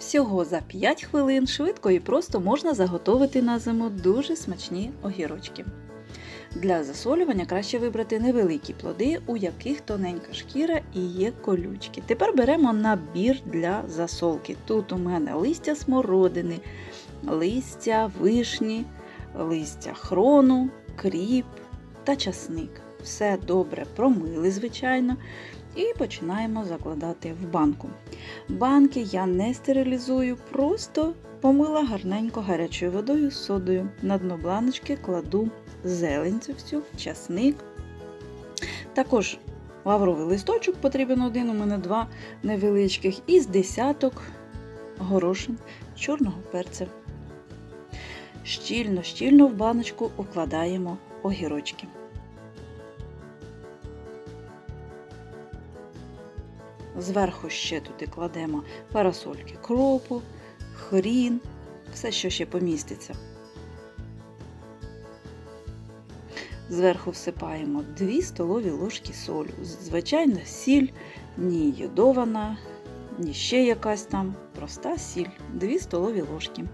Всього за 5 хвилин швидко і просто можна заготовити на зиму дуже смачні огірочки. Для засолювання краще вибрати невеликі плоди, у яких тоненька шкіра і є колючки. Тепер беремо набір для засолки. Тут у мене листя смородини, листя вишні, листя хрону, кріп та часник. Все добре промили, звичайно, і починаємо закладати в банку. Банки я не стерилізую, просто помила гарненько гарячою водою з содою. На дно баночки кладу зелень цю всю, часник. Також лавровий листочок потрібен один, у мене два невеличких, і з десяток горошин чорного перця. Щільно-щільно в баночку укладаємо огірочки. Зверху ще туди кладемо парасольки кропу, хрін, все, що ще поміститься. Зверху всипаємо 2 столові ложки солі. Звичайно, сіль, ні йодована, ні ще якась там проста сіль, 2 столові ложки.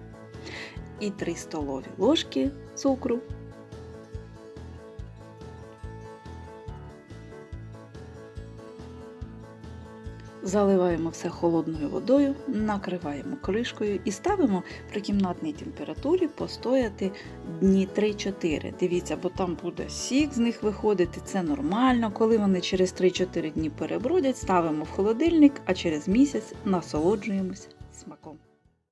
І 3 столові ложки цукру. Заливаємо все холодною водою, накриваємо кришкою і ставимо при кімнатній температурі постояти дні 3-4. Дивіться, бо там буде сік з них виходити, це нормально. Коли вони через 3-4 дні перебродять, ставимо в холодильник, а через місяць насолоджуємось смаком.